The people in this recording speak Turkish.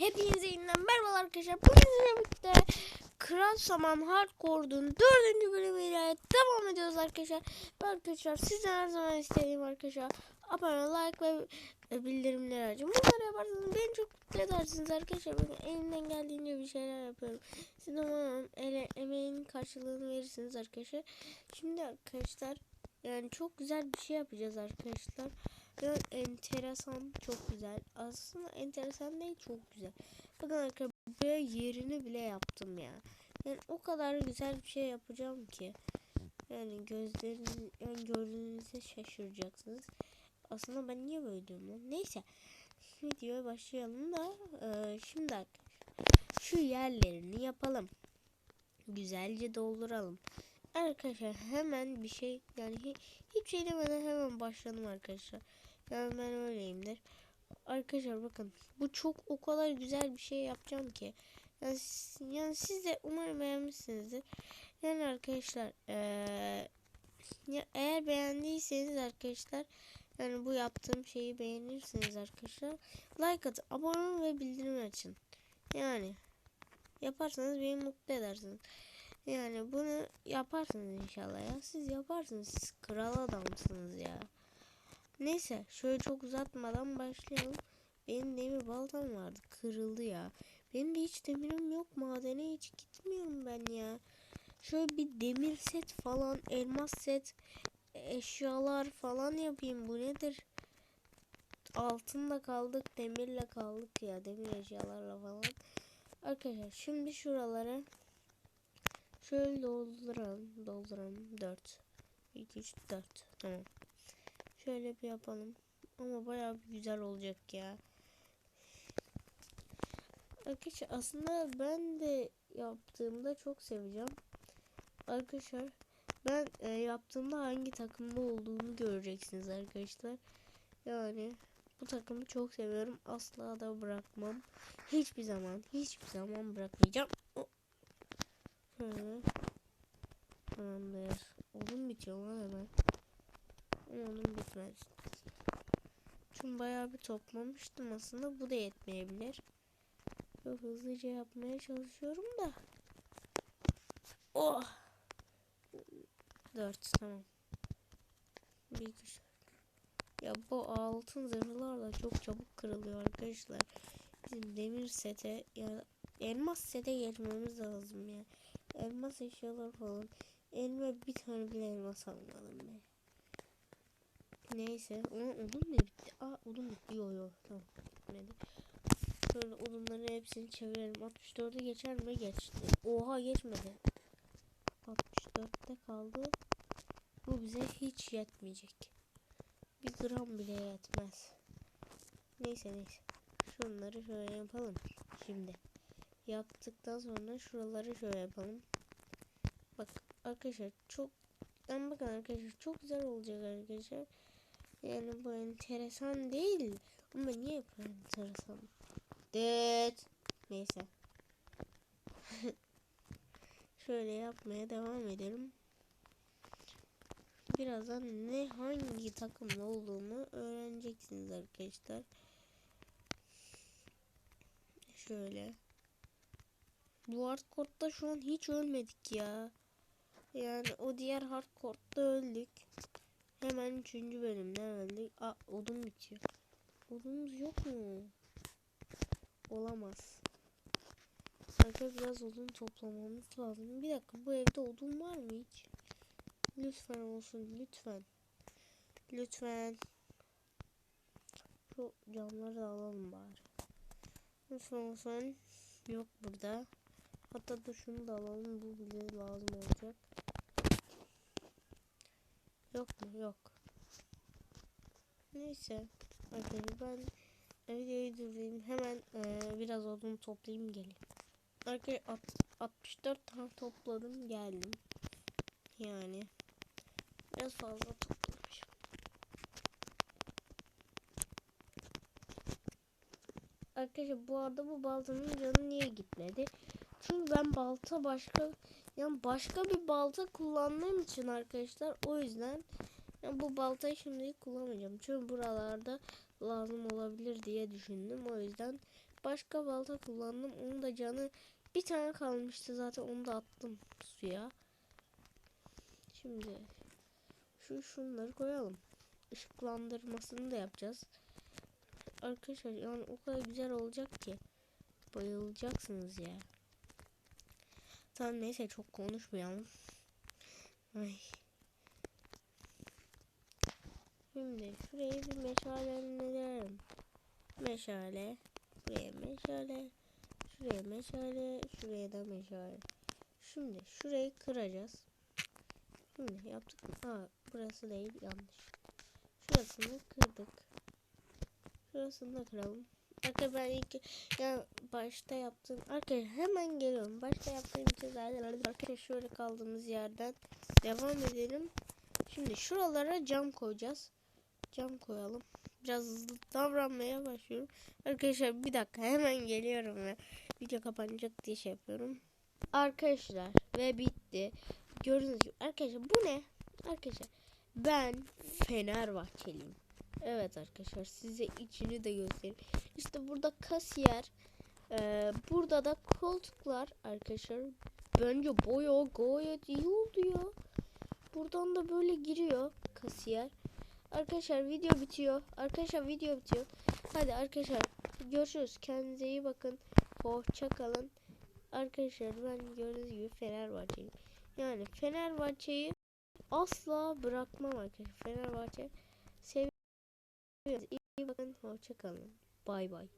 Hepinize yeniden merhabalar arkadaşlar. Bugün sizinle birlikte Kral Saman Hardcore'un dördüncü bölümüyle devam ediyoruz arkadaşlar. Ve arkadaşlar sizden her zaman istediğim arkadaşlar abone like ve ve bildirimleri açın. Bunları yaparsanız beni çok mutlu edersiniz arkadaşlar. Bakın elimden geldiğince bir şeyler yapıyorum. Siz de umarım ele, emeğin karşılığını verirsiniz arkadaşlar. Şimdi arkadaşlar yani çok güzel bir şey yapacağız arkadaşlar. Yani enteresan çok güzel. Aslında enteresan değil çok güzel. Bakın arkadaşlar buraya yerini bile yaptım ya. Yani o kadar güzel bir şey yapacağım ki. Yani gözleriniz yani gördüğünüzde şaşıracaksınız. Aslında ben niye böyle diyorum lan? Neyse. Videoya başlayalım da eee, şimdi şu yerlerini yapalım. Güzelce dolduralım. Arkadaşlar hemen bir şey yani hi- hiçbir şey demeden hemen başladım arkadaşlar. Yani ben öyleyimdir. Arkadaşlar bakın bu çok o kadar güzel bir şey yapacağım ki. Yani, yani siz de umarım beğenmişsinizdir. Yani arkadaşlar eee, ya eğer beğendiyseniz arkadaşlar yani bu yaptığım şeyi beğenirsiniz arkadaşlar. Like atın, abone olun ve bildirim açın. Yani yaparsanız beni mutlu edersiniz. Yani bunu yaparsınız inşallah ya. Siz yaparsınız. Siz kral adamsınız ya. Neyse şöyle çok uzatmadan başlayalım. Benim demir baltam vardı. Kırıldı ya. Benim de hiç demirim yok. Madene hiç gitmiyorum ben ya. Şöyle bir demir set falan, elmas set, eşyalar falan yapayım. Bu nedir? Altınla kaldık, demirle kaldık ya. Demir eşyalarla falan. Arkadaşlar şimdi şuralara şöyle dolduralım. Dolduralım. 4. 2, 3, 4. Tamam. Şöyle bir yapalım. Ama bayağı bir güzel olacak ya. Arkadaşlar aslında ben de yaptığımda çok seveceğim. Arkadaşlar ben e, yaptığımda hangi takımda olduğunu göreceksiniz arkadaşlar. Yani bu takımı çok seviyorum. Asla da bırakmam. Hiçbir zaman, hiçbir zaman bırakmayacağım. Şöyle. Tamamdır. Odun bitiyor lan hemen. Ama bitmez. Çünkü bayağı bir toplamıştım aslında. Bu da yetmeyebilir. Çok hızlıca yapmaya çalışıyorum da. Oh. Dört tamam. Bir güzel. Ya bu altın zırhlarla çok çabuk kırılıyor arkadaşlar. Bizim demir sete ya elmas sete geçmemiz lazım ya. Elmas eşyalar falan. Elime bir tane bile elmas almadım ben. Neyse. Ama odun ne bitti? Aa odun bitti. Yo yo. Tamam. Bitmedi. Şöyle odunların hepsini çevirelim. 64'e geçer mi? Geçti. Oha geçmedi. 64'te kaldı. Bu bize hiç yetmeyecek. Bir gram bile yetmez. Neyse neyse. Şunları şöyle yapalım. Şimdi. Yaptıktan sonra şuraları şöyle yapalım. Bak arkadaşlar çok ben bakın arkadaşlar çok güzel olacak arkadaşlar. Yani bu enteresan değil. Ama niye bu enteresan? Evet. Neyse. Şöyle yapmaya devam edelim. Birazdan ne hangi takımda olduğumu öğreneceksiniz arkadaşlar. Şöyle. Bu hardcore'da şu an hiç ölmedik ya. Yani o diğer hardcore'da öldük. Hemen 3. bölümde öldük. Aa odun bitiyor. Odunumuz yok mu? Olamaz. Arkadaşlar biraz odun toplamamız lazım. Bir dakika bu evde odun var mı hiç? Lütfen olsun lütfen. Lütfen. Şu camları da alalım bari. Lütfen olsun. Yok burada. Hatta da şunu da alalım. Bu bize lazım olacak. Yok mu? Yok. Neyse. Arkadaşlar ben videoyu durdurayım. Hemen eee, biraz odun toplayayım geleyim. Arkadaşlar alt- 64 tane topladım geldim. Yani biraz fazla toplamışım. Arkadaşlar bu arada bu baltanın canı niye gitmedi? Çünkü ben balta başka yani başka bir balta kullandığım için arkadaşlar o yüzden yani bu baltayı şimdi kullanmayacağım. Çünkü buralarda lazım olabilir diye düşündüm. O yüzden başka balta kullandım. Onun da canı bir tane kalmıştı zaten onu da attım suya. Şimdi şu şunları koyalım. Işıklandırmasını da yapacağız. Arkadaşlar yani o kadar güzel olacak ki bayılacaksınız ya. Tamam neyse çok konuşmayalım. Ay. Şimdi şurayı bir meşalelerim. Meşale. Buraya meşale. Şuraya meşale. Şuraya da meşale. Şimdi şurayı kıracağız. Şimdi yaptık mı? Aa, burası değil yanlış. Şurasını kırdık. Şurasını da kıralım. Arkadaşlar ben ilk ya başta yaptığım arkadaşlar hemen geliyorum. Başta yaptığım için zaten arkadaşlar şöyle kaldığımız yerden devam edelim. Şimdi şuralara cam koyacağız. Cam koyalım. Biraz hızlı davranmaya başlıyorum. Arkadaşlar bir dakika hemen geliyorum ve video kapanacak diye şey yapıyorum. Arkadaşlar ve bitti. Gördüğünüz gibi arkadaşlar bu ne? Arkadaşlar ben Fenerbahçeliyim. Evet arkadaşlar size içini de göstereyim. İşte burada kasiyer. Ee, burada da koltuklar arkadaşlar. Bence boya gayet iyi oldu ya. Buradan da böyle giriyor kasiyer. Arkadaşlar video bitiyor. Arkadaşlar video bitiyor. Hadi arkadaşlar görüşürüz. Kendinize iyi bakın. Hoşça kalın. Arkadaşlar ben gördüğünüz gibi Fenerbahçeliyim. Yani Fenerbahçe'yi asla bırakmam arkadaşlar. Fenerbahçe seviyoruz. İyi bakın. Hoşça kalın. Bay bay.